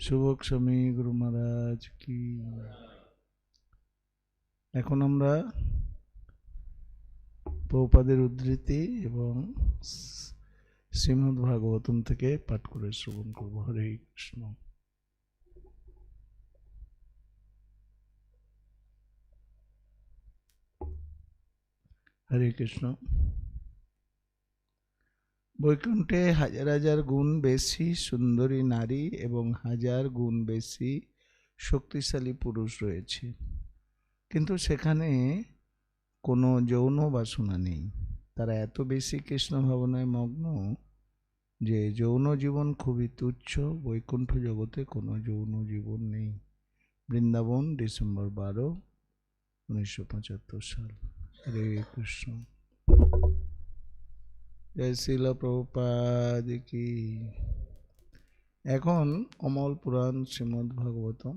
শুভক স্বামী গুরু মহারাজ, কি? এখন আমরা প্রপাদের উদ্ধৃতি এবং শ্রীমদ্ ভাগবতম থেকে পাঠ করে শ্রবণ করব। হরে কৃষ্ণ। হরে কৃষ্ণ। বৈকুণ্ঠে হাজার হাজার গুণ বেশি সুন্দরী নারী এবং হাজার গুণ বেশি শক্তিশালী পুরুষ রয়েছে। কিন্তু সেখানে কোনো যৌন বাসনা নেই। তারা এত বেশি কৃষ্ণ ভাবনায় মগ্ন যে যৌন জীবন খুবই তুচ্ছ, বৈকুণ্ঠ জগতে কোনো যৌন জীবন নেই। বৃন্দাবন, ডিসেম্বর বারো, উনিশশো পঁচাত্তর সাল। হরে কৃষ্ণ। জয় শিল প্রভুপাদ কি? এখন অমল পুরাণ শ্রীমদ্ ভাগবতম।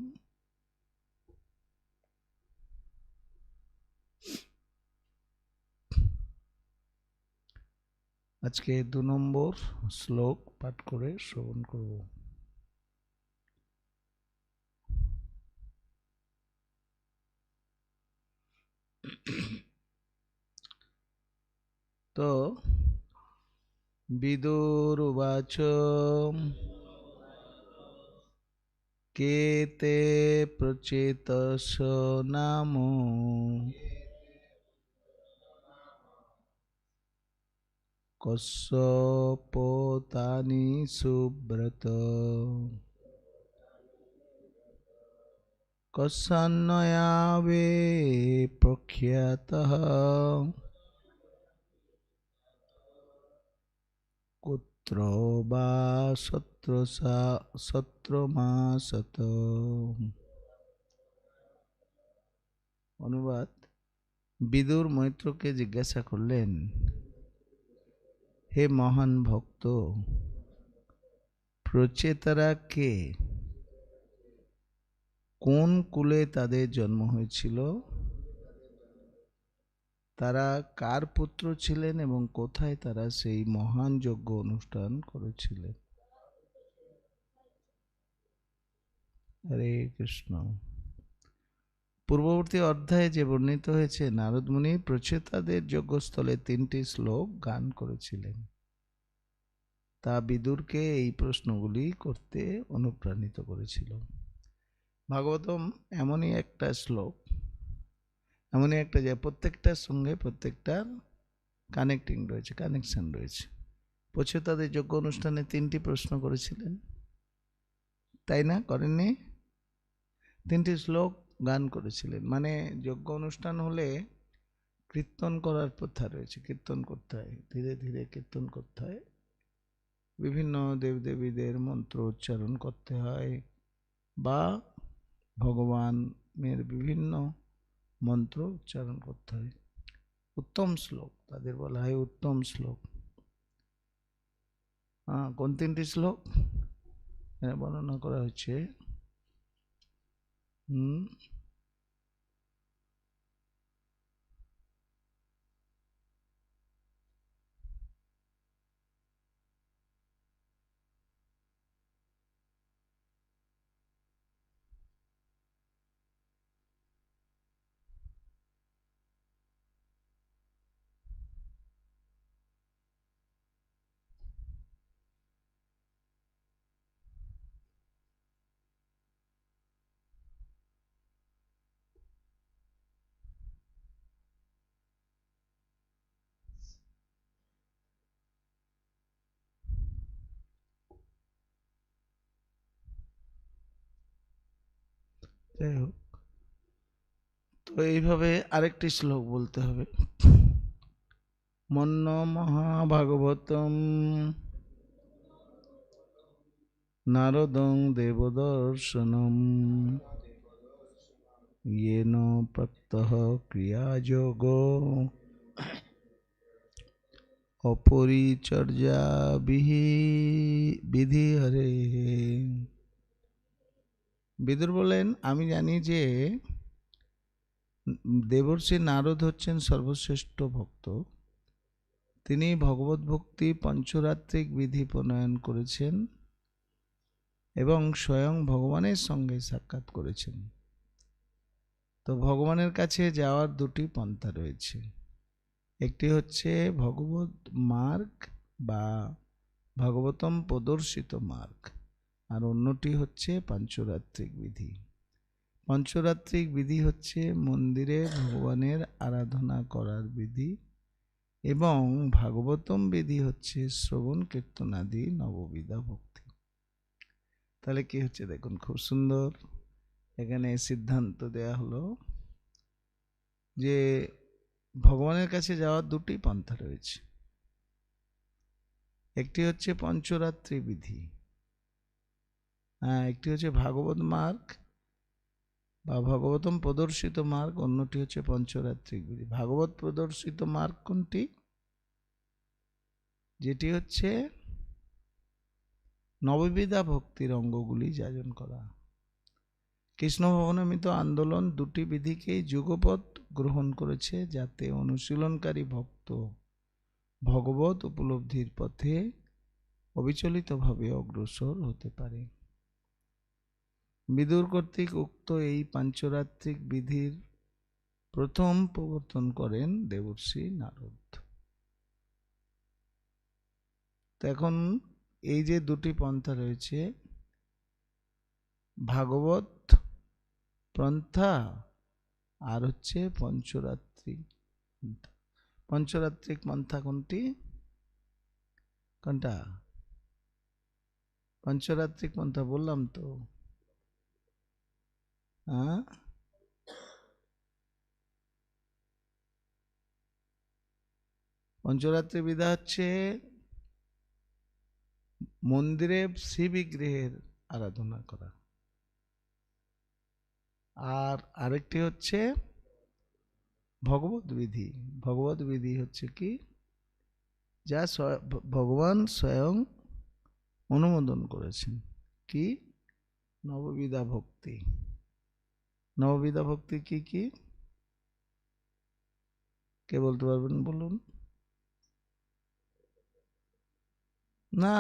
আজকে দু নম্বর শ্লোক পাঠ করে শ্রবণ করব। তো विदुरुवाच के ते प्रचेतस नाम कस्यपोतानि सुब्रत कस्यान्नया वे प्रख्यातः কুত্র বা সত্র মাসত অনুবাদ বিদুর মৈত্রকে জিজ্ঞাসা করলেন, হে মহান ভক্ত, প্রচেতারা কে? কোন কুলে তাদের জন্ম হয়েছিল? তারা কার পুত্র ছিলেন এবং কোথায় তারা সেই মহান যজ্ঞ অনুষ্ঠান করেছিলেন? হরে কৃষ্ণ। পূর্ববর্তী অধ্যায়ে যে বর্ণিত হয়েছে, নারদমুনি প্রচেতাদের যজ্ঞস্থলে তিনটি শ্লোক গান করেছিলেন। তা বিদুরকে এই প্রশ্নগুলি করতে অনুপ্রাণিত করেছিল। ভাগবতম এমনই একটা শ্লোক এমনই একটা যে প্রত্যেকটার সঙ্গে প্রত্যেকটার কানেক্টিং রয়েছে কানেকশন রয়েছে। পছে তাদের যোগ্য অনুষ্ঠানে তিনটি প্রশ্ন করেছিলেন। তাই না? করেননি? তিনটি শ্লোক গান করেছিলেন। মানে যোগ্য অনুষ্ঠান হলে কীর্তন করার প্রথা রয়েছে, কীর্তন করতে হয়, ধীরে ধীরে কীর্তন করতে হয়। বিভিন্ন দেবদেবীদের মন্ত্র উচ্চারণ করতে হয় বা ভগবানের বিভিন্ন মন্ত্র উচ্চারণ করতে হয় উত্তম শ্লোক, তাদের বলা হয় উত্তম শ্লোক। হ্যাঁ কোন তিনটি শ্লোক? বর্ণনা করা হচ্ছে। হুম যাই হোক তো এইভাবে আরেকটি শ্লোক বলতে হবে মন্ন মহাভাগবতম নারদং দেবদর্শনম येन प्रत्यः क्रियायोग অপরিচর্যা বিধি হরে বিদুর বলেন আমি জানি যে দেবর্ষি নারদ হচ্ছেন সর্বশ্রেষ্ঠ ভক্ত। তিনি ভগবত ভক্তি পঞ্চরাত্রিক বিধি প্রণয়ন করেছেন এবং স্বয়ং ভগবানের সঙ্গে সাক্ষাৎ করেছেন। তো ভগবানের কাছে যাওয়ার দুটি পন্থা রয়েছে। একটি হচ্ছে ভগবত মার্গ বা ভাগবতম প্রদর্শিত মার্গ। আর অন্যটি হচ্ছে পঞ্চরাত্রিক বিধি। পঞ্চরাত্রিক বিধি হচ্ছে মন্দিরে ভগবানের আরাধনা করার বিধি এবং ভাগবতম বিধি হচ্ছে শ্রবণ কীর্তনাদি নববিধা ভক্তি। তাহলে কি হচ্ছে দেখুন, খুব সুন্দর। এখানে সিদ্ধান্ত দেয়া হলো যে ভগবানের কাছে যাওয়ার দুটি পন্থা রয়েছে। একটি হচ্ছে পঞ্চরাত্রি বিধি একটি হচ্ছে ভাগবত মার্গ বা ভাগবতম প্রদর্শিত মার্গ, অন্যটি হচ্ছে পঞ্চরাত্রিক বিধি ভাগবত প্রদর্শিত মার্গ কোনটি? যেটি হচ্ছে নববিধা ভক্তির অঙ্গগুলি যাজন করা। কৃষ্ণ ভবনমিত আন্দোলন দুটি বিধিকেই যুগপথ গ্রহণ করেছে যাতে অনুশীলনকারী ভক্ত ভগবত উপলব্ধির পথে অবিচলিতভাবে অগ্রসর হতে পারে। বিদুর কর্তৃক উক্ত এই পাঞ্চরাত্রিক বিধির প্রথম প্রবর্তন করেন দেবর্ষী নারদ। এখন এই যে দুটি পন্থা রয়েছে, ভাগবত পন্থা আর হচ্ছে পঞ্চরাত্রিক পঞ্চরাত্রিক পন্থা কোনটি? কোনটা? পঞ্চরাত্রিক পন্থা বললাম তো। হ্যাঁ পঞ্চরাত্রি বিধা হচ্ছে মন্দিরে শিবিগ্রহের আরাধনা করা। আর আরেকটি হচ্ছে ভগবত বিধি। ভগবত বিধি হচ্ছে কি? যা ভগবান স্বয়ং অনুমোদন করেছেন। কি? নববিধা ভক্তি। নববিধা ভক্তি কি কি? কে বলতে পারবেন বলুন? না।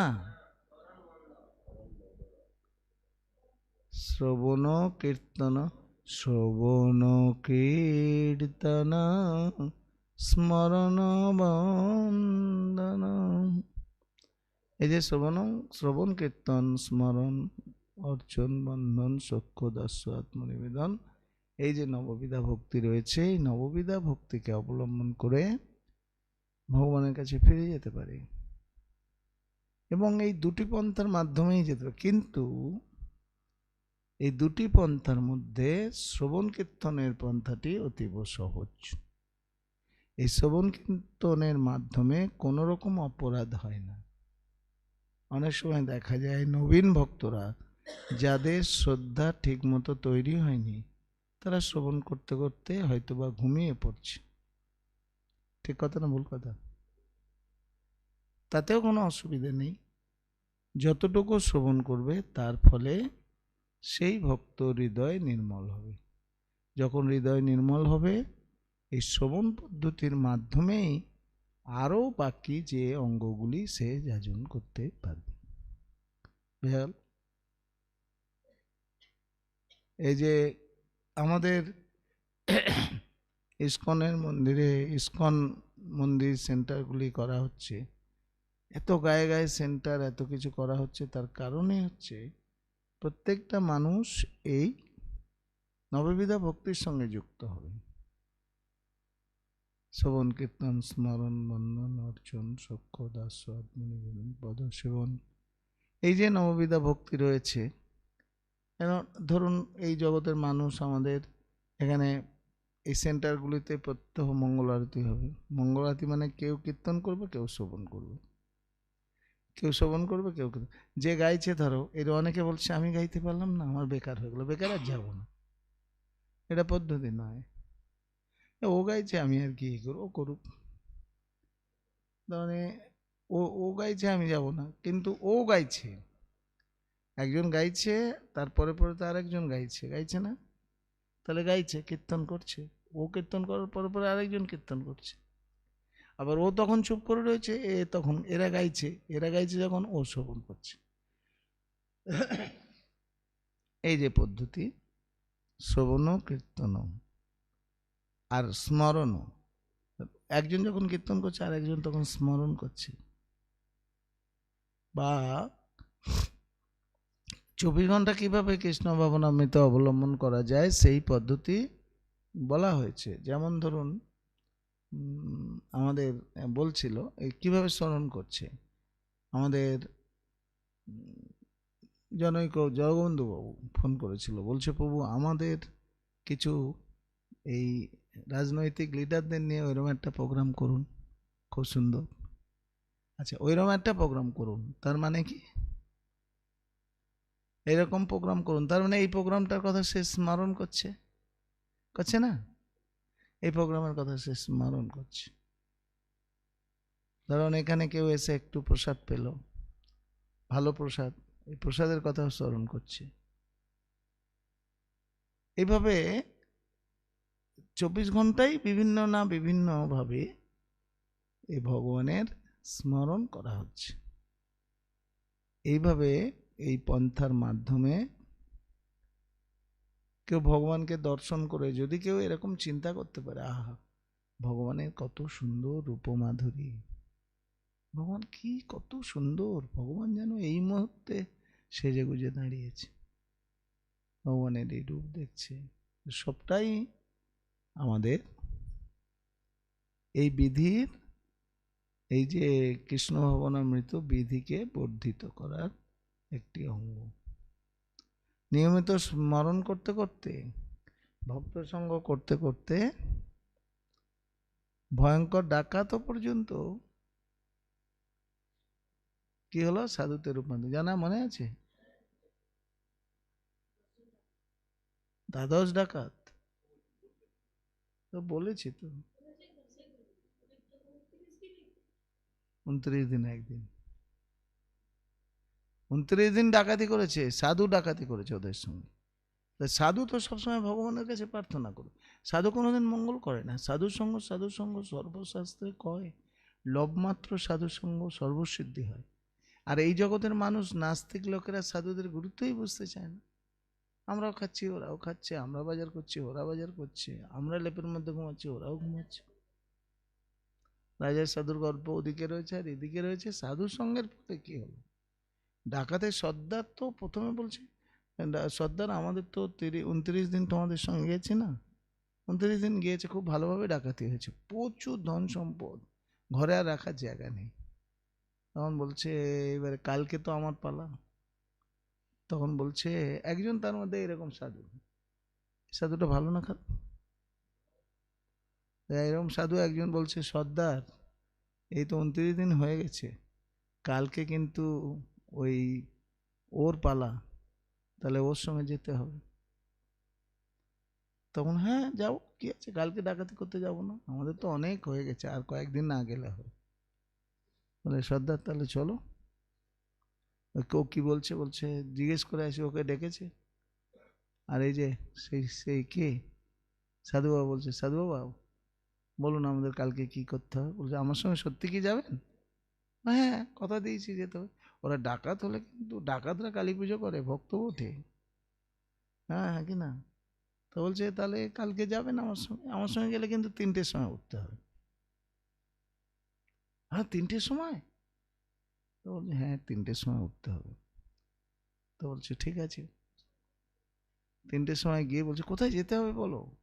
শ্রবণ কীর্তন শ্রবণ কীর্তন, স্মরণ বন্দন। এই যে শ্রবণ শ্রবণ কীর্তন, স্মরণ, অর্চন, বন্ধন সক্ষ দস্য, আত্মনিবেদন এই যে নববিধা ভক্তি রয়েছে, এই নববিধা ভক্তিকে অবলম্বন করে ভগবানের কাছে ফিরে যেতে পারে। এবং এই দুটি পন্থার মাধ্যমেই যেতে পারে। কিন্তু এই দুটি পন্থার মধ্যে শ্রবণ কীর্তনের পন্থাটি অতীব সহজ। এই শ্রবণ কীর্তনের মাধ্যমে কোনো রকম অপরাধ হয় না। অনেক সময় দেখা যায় নবীন ভক্তরা যাদের শ্রদ্ধা ঠিকমতো তৈরি হয়নি তারা শ্রবণ করতে করতে হয়তোবা ঘুমিয়ে পড়ছে। ঠিক কথা না ভুল কথা? তাতেও কোনো অসুবিধা নেই। যতটুকু শ্রবণ করবে, তার ফলে সেই ভক্ত হৃদয় নির্মল হবে। যখন হৃদয় নির্মল হবে, এই শ্রবণ পদ্ধতির মাধ্যমেই আরও বাকি যে অঙ্গগুলি সে যাজন করতে পারবে। এই যে আমাদের ইস্কনের মন্দিরে, ইস্কন মন্দির সেন্টারগুলি করা হচ্ছে। এত গায়ে গায়ে সেন্টার, এত কিছু করা হচ্ছে, তার কারণে হচ্ছে প্রত্যেকটা মানুষ এই নববিধা ভক্তির সঙ্গে যুক্ত হবে। শ্রবণ, কীর্তন, স্মরণ বন্ধন অর্চন, সক্ষ, দাস পদ, সেবন। এই যে নববিধা ভক্তি রয়েছে কেন? ধরুন, এই জগতের মানুষ আমাদের এখানে এই সেন্টারগুলিতে প্রত্যহ মঙ্গল আরতি হবে। মঙ্গল আরতি মানে কেউ কীর্তন করবে, কেউ শ্রবণ করবে। কেউ শ্রবণ করবে, কেউ কীর্তন। যে গাইছে, ধরো, এর অনেকে বলছে, আমি গাইতে পারলাম না, আমার বেকার হয়ে গেলো। বেকার আর যাব না। এটা পদ্ধতি নয়। ও গাইছে, আমি আর কি করব? ও করুক। তার মানে ও ও গাইছে, আমি যাব না। কিন্তু ও গাইছে। একজন গাইছে তারপরে পরে তো আরেকজন গাইছে গাইছে না? তাহলে গাইছে, কীর্তন করছে। ও কীর্তন করার পরে পরে আরেকজন কীর্তন করছে। আবার ও তখন চুপ করে রয়েছে, এ তখন, এরা গাইছে এরা গাইছে যখন ও শ্রবণ করছে। এই যে পদ্ধতি শ্রবণ কীর্তন আর স্মরণ একজন যখন কীর্তন করছে আর একজন তখন স্মরণ করছে। বা চব্বিশ ঘণ্টা কীভাবে কৃষ্ণ ভাবনামৃত অবলম্বন করা যায়, সেই পদ্ধতি বলা হয়েছে। যেমন ধরুন আমাদের বলছিল এই কীভাবে স্মরণ করছে? আমাদের জনৈক জগবন্ধু বাবু ফোন করেছিল। বলছে, প্রভু, আমাদের কিছু এই রাজনৈতিক লিডারদের নিয়ে ওইরকম একটা প্রোগ্রাম করুন। খুব সুন্দর। আচ্ছা ওইরকম একটা প্রোগ্রাম করুন। তার মানে কি? এরকম প্রোগ্রাম করুন। তার মানে এই প্রোগ্রামটার কথা সে স্মরণ করছে? করছে না? এই প্রোগ্রামের কথা সে স্মরণ করছে। ধরুন এখানে কেউ এসে একটু প্রসাদ পেল। ভালো প্রসাদ। এই প্রসাদের কথাও স্মরণ করছে। এইভাবে চব্বিশ ঘন্টাই বিভিন্ন না বিভিন্নভাবে এই ভগবানের স্মরণ করা হচ্ছে। এইভাবে এই পন্থার মাধ্যমে কেউ ভগবানকে দর্শন করে, যদি কেউ এরকম চিন্তা করতে পারে, আহা, ভগবানের কত সুন্দর রূপমাধুরী। ভগবান কি কত সুন্দর, ভগবান যেন এই মুহূর্তে সেজে গুজে দাঁড়িয়েছে। ভগবানের এই রূপ দেখছে। সবটাই আমাদের এই বিধির, এই যে কৃষ্ণ ভবনামৃত বিধিকে বর্ধিত করার একটি অঙ্গ নিয়মিত স্মরণ করতে করতে ভক্ত সঙ্গ করতে করতে ভয়ঙ্কর ডাকাত পর্যন্ত কি হলো সাধুতে রূপান্তর জানা মনে আছে দ্বাদশ ডাকাত তো বলেছি তো উনত্রিশ দিন একদিন উনত্রিশ দিন ডাকাতি করেছে, সাধু ডাকাতি করেছে ওদের সঙ্গে। সাধু তো সবসময় ভগবানের কাছে প্রার্থনা করে। সাধু কোনোদিন মঙ্গল করে না। সাধু সঙ্গ সাধু সঙ্গ সর্বশাস্ত্রে কয়, লবমাত্র সাধুর সঙ্গ সর্বসিদ্ধি হয়। আর এই জগতের মানুষ নাস্তিক লোকেরা সাধুদের গুরুত্বই বুঝতে চায় না। আমরাও খাচ্ছি, ওরাও খাচ্ছে, আমরা বাজার করছি, ওরা বাজার করছে, আমরা লেপের মধ্যে ঘুমাচ্ছি, ওরাও ঘুমাচ্ছে। রাজার সাধুর গল্প ওদিকে রয়েছে আর এদিকে রয়েছে। সাধুর সঙ্গের ফলে কী হলো? ডাকাতের সর্দার তো প্রথমে বলছে সর্দার আমাদের তো তিরিশ উনত্রিশ দিন তোমাদের সঙ্গে গিয়েছে না। উনত্রিশ দিন গিয়েছে, খুব ভালোভাবে ডাকাতি হয়েছে। প্রচুর ধন সম্পদ, ঘরে আর রাখার জায়গা নেই। তখন বলছে, এবারে কালকে তো আমার পালা। তখন বলছে, একজন তার মধ্যে এরকম সাধু। সাধুটা ভালো না খারাপ? এরকম সাধু একজন বলছে, সর্দার, এই তো উনত্রিশ দিন হয়ে গেছে। কালকে কিন্তু ওই ওর পালা, তাহলে ওর সঙ্গে যেতে হবে। তখন হ্যাঁ যাও, কি আছে? কালকে ডাকাতি করতে যাব না। আমাদের তো অনেক হয়ে গেছে, আর কয়েকদিন না গেলে হবে। বলে, সর্দার, তাহলে চলো। কেউ কি বলছে? বলছে, জিজ্ঞেস করে আসি, ওকে ডেকেছে? আর এই যে, সেই সেই কে? সাধুবাবু বলছে সাধুবাবু বলুন আমাদের কালকে কি করতে হবে? বলছে, আমার সঙ্গে সত্যি কি যাবেন? হ্যাঁ কথা দিয়েছি, যেতে হবে। ওরা ডাকাত হলে কিন্তু ডাকাতরা কালী পুজো করে, ভক্ত ওঠে। হ্যাঁ হ্যাঁ কি না? তো বলছে, তাহলে কালকে যাবেন আমার সঙ্গে আমার সঙ্গে গেলে কিন্তু তিনটের সময় উঠতে হবে। হ্যাঁ তিনটের সময়? তো বলছে হ্যাঁ তিনটের সময় উঠতে হবে। তো বলছে, ঠিক আছে। তিনটের সময় গিয়ে বলছে, কোথায় যেতে হবে বলো?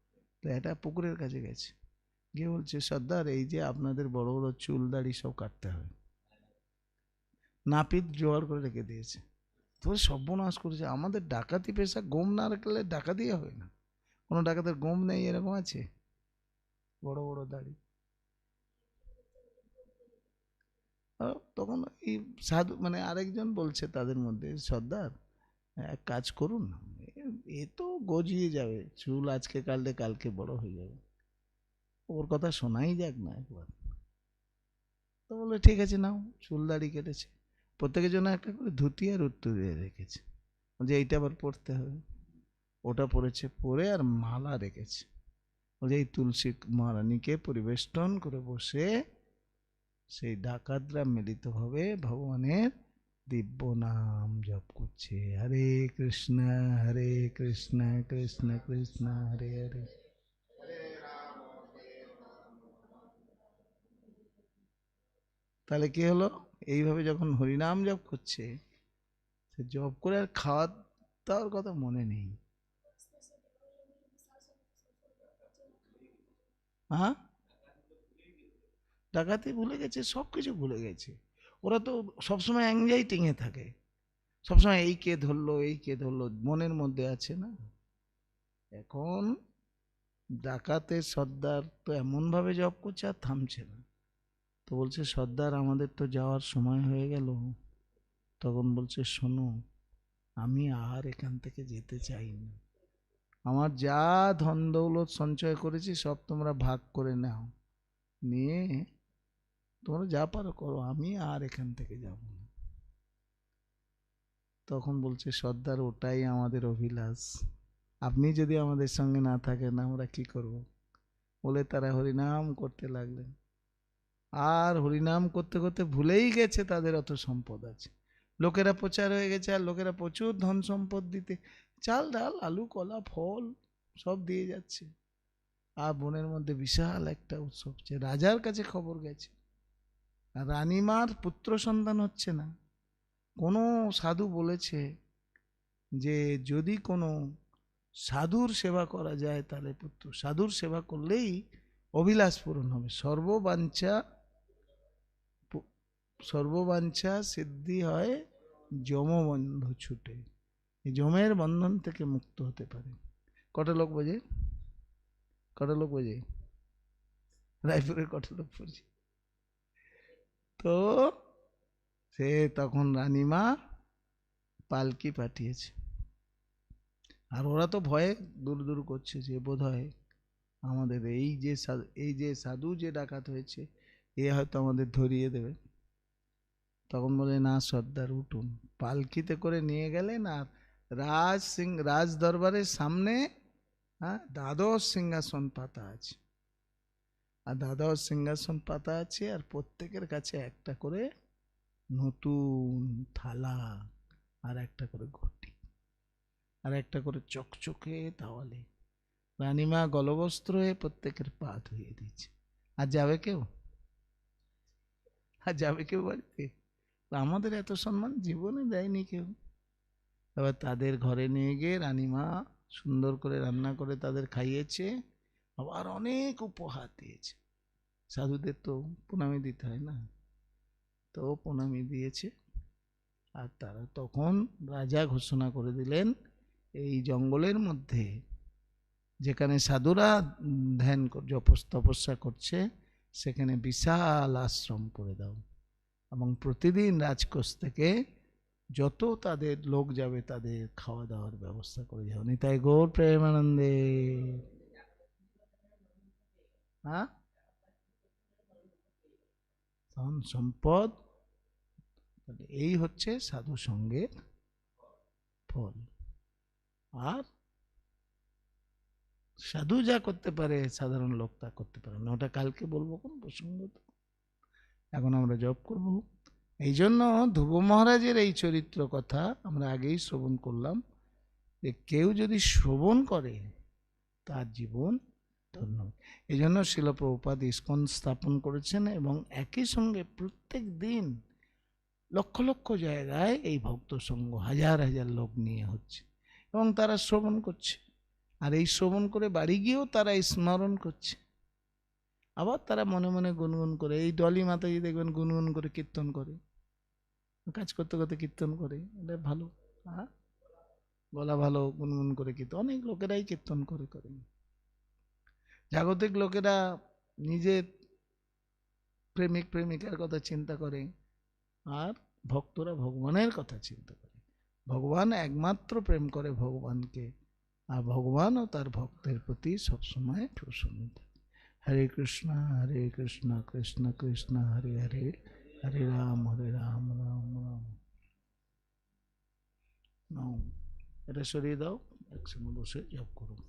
তো এটা পুকুরের কাছে গেছে। গিয়ে বলছে, সর্দার, এই যে আপনাদের বড় বড় চুল দাড়ি সব কাটতে হবে। নাপিত জোগাড় করে রেখে দিয়েছে। তো সর্বনাশ করেছে। আমাদের ডাকাতি পেশা গম না রাখলে ডাকাতি হবে না। কোনো ডাকাতের গম নেই, এরকম আছে? বড় বড় দাড়ি। তখন এই সাধু মানে আরেকজন বলছে তাদের মধ্যে, সর্দার, এক কাজ করুন। এ- এ তো গজিয়ে যাবে। চুল আজকে কাটলে কালকে বড় হয়ে যাবে। ওর কথা শোনাই যাক না একবার। তো বলে ঠিক আছে, নাও। চুল দাড়ি কেটেছে। প্রত্যেকের জন্য একটা করে ধুতি আর উত্তর দিয়ে রেখেছে। যে এইটা আবার পড়তে হবে। ওটা পড়েছে পরে আর মালা রেখেছে। বলছে, এই তুলসী মহারানীকে পরিবেষ্টন করে বসে সেই ডাকাতরা মিলিতভাবে ভগবানের দিব্য নাম জপ করছে। হরে কৃষ্ণ হরে কৃষ্ণ কৃষ্ণ কৃষ্ণ, হরে হরে। তাহলে কি হলো? এইভাবে যখন হরিনাম জপ করছে, সে জপ করে আর খাওয়া দাওয়ার কথা মনে নেই। হ্যাঁ? ডাকাতি ভুলে গেছে, সব কিছু ভুলে গেছে। ওরা তো সবসময় অ্যাংজাইটিংয়ে থাকে। সবসময় এই কে ধরলো, এই কে ধরলো, মনের মধ্যে আছে না? এখন ডাকাতের সর্দার তো এমনভাবে জব করছে আর থামছে না। তো বলছে, সর্দার, আমাদের তো যাওয়ার সময় হয়ে গেল। তখন বলছে, শোনো, আমি আর এখান থেকে যেতে চাই না আমার যা ধন দৌলত সঞ্চয় করেছি, সব তোমরা ভাগ করে নাও। নিয়ে তোমরা যা পারো করো, আমি আর এখান থেকে যাব না। তখন বলছে, সর্দার, ওটাই আমাদের অভিলাষ। আপনি যদি আমাদের সঙ্গে না থাকেন, আমরা কি করব? বলে তারা হরিনাম করতে লাগলেন। আর হরিনাম করতে করতে ভুলেই গেছে তাদের অত সম্পদ আছে। লোকেরা প্রচার হয়ে গেছে আর লোকেরা প্রচুর ধন সম্পদ দিতে। চাল ডাল, আলু, কলা, ফল সব দিয়ে যাচ্ছে। আর বনের মধ্যে বিশাল একটা উৎসব রাজার কাছে খবর গেছে। রানীমার পুত্র সন্তান হচ্ছে না। কোনো সাধু বলেছে যে যদি কোনো সাধুর সেবা করা যায় তাহলে পুত্র, সাধুর সেবা করলেই অভিলাষ পূরণ হবে। সর্ববাঞ্ছা সর্ববাঞ্ছা সিদ্ধি হয় যমবন্ধ ছুটে। যমের বন্ধন থেকে মুক্ত হতে পারে। কটা লোক বোঝে? কটা লোক বোঝে? রায়পুরের কটা লোক পড়ছে? তো সে তখন রানীমা পালকি পাঠিয়েছে। আর ওরা তো ভয়ে দূর দূর করছে যে বোধ হয় আমাদের এই যে এই যে সাধু যে ডাকাত হয়েছে, এ হয়তো আমাদের ধরিয়ে দেবে। তখন বলে, না সর্দার, উঠুন। পালকিতে করে নিয়ে গেলেন আর রাজ সিং, রাজ দরবারের সামনে হ্যাঁ দ্বাদশ সিংহাসন পাতা আছে। আর দ্বাদশ সিংহাসন পাতা আছে আর প্রত্যেকের কাছে একটা করে নতুন থালা আর একটা করে ঘটি আর একটা করে চকচকে তাওয়ালে। রানীমা গলবস্ত্র হয়ে প্রত্যেকের পা ধুয়ে দিচ্ছে আর যাবে কেউ? আর যাবে কেউ বাড়িতে? আমাদের এত সম্মান জীবনে দেয়নি কেউ। এবার তাদের ঘরে নিয়ে গিয়ে রানীমা সুন্দর করে রান্না করে তাদের খাইয়েছে, আবার অনেক উপহার দিয়েছে। সাধুদের তো প্রণামী দিতে হয় না? তো প্রণামী দিয়েছে। আর তারা তখন রাজা ঘোষণা করে দিলেন, এই জঙ্গলের মধ্যে যেখানে সাধুরা ধ্যান জপস- তপস্যা করছে, সেখানে বিশাল আশ্রম করে দাও। এবং প্রতিদিন রাজকোষ থেকে যত তাদের লোক যাবে, তাদের খাওয়া দাওয়ার ব্যবস্থা করে যাও নিতাই গৌর প্রেমানন্দে। হ্যাঁ? ধন সম্পদ। এই হচ্ছে সাধু সঙ্গের ফল। আর সাধু যা করতে পারে, সাধারণ লোক তা করতে পারে না। ওটা কালকে বলব কোন প্রসঙ্গত এখন আমরা জব করব। এই জন্য ধ্রুব মহারাজের এই চরিত্র কথা আমরা আগেই শ্রবণ করলাম যে কেউ যদি শ্রবণ করে, তার জীবন ধন্য এই জন্য শিলপ্রপাত ইস্কন স্থাপন করেছেন এবং একই সঙ্গে প্রত্যেক দিন লক্ষ লক্ষ জায়গায় এই ভক্ত সঙ্গ, হাজার হাজার লোক নিয়ে হচ্ছে এবং তারা শ্রবণ করছে। আর এই শ্রবণ করে বাড়ি গিয়েও তারা স্মরণ করছে। আবার তারা মনে মনে গুনগুন করে। এই ডলি মাতাজি দেখবেন গুনগুন করে কীর্তন করে। কাজ করতে করতে কীর্তন করে। এটা ভালো। হ্যাঁ গলা ভালো, গুনগুন করে কীর্তন। অনেক লোকেরাই কীর্তন করে করে। জাগতিক লোকেরা নিজের প্রেমিক, প্রেমিকার কথা চিন্তা করে আর ভক্তরা ভগবানের কথা চিন্তা করে। ভগবান একমাত্র প্রেম করে ভগবানকে। আর ভগবানও তার ভক্তের প্রতি সবসময় প্রসন্ন থাকে হরে কৃষ্ণ হরে কৃষ্ণ কৃষ্ণ কৃষ্ণ হরে হরে হরে রাম হরে রাম রাম রাম নাও এটা সরিয়ে দাও একসঙ্গে বসে জপ করুন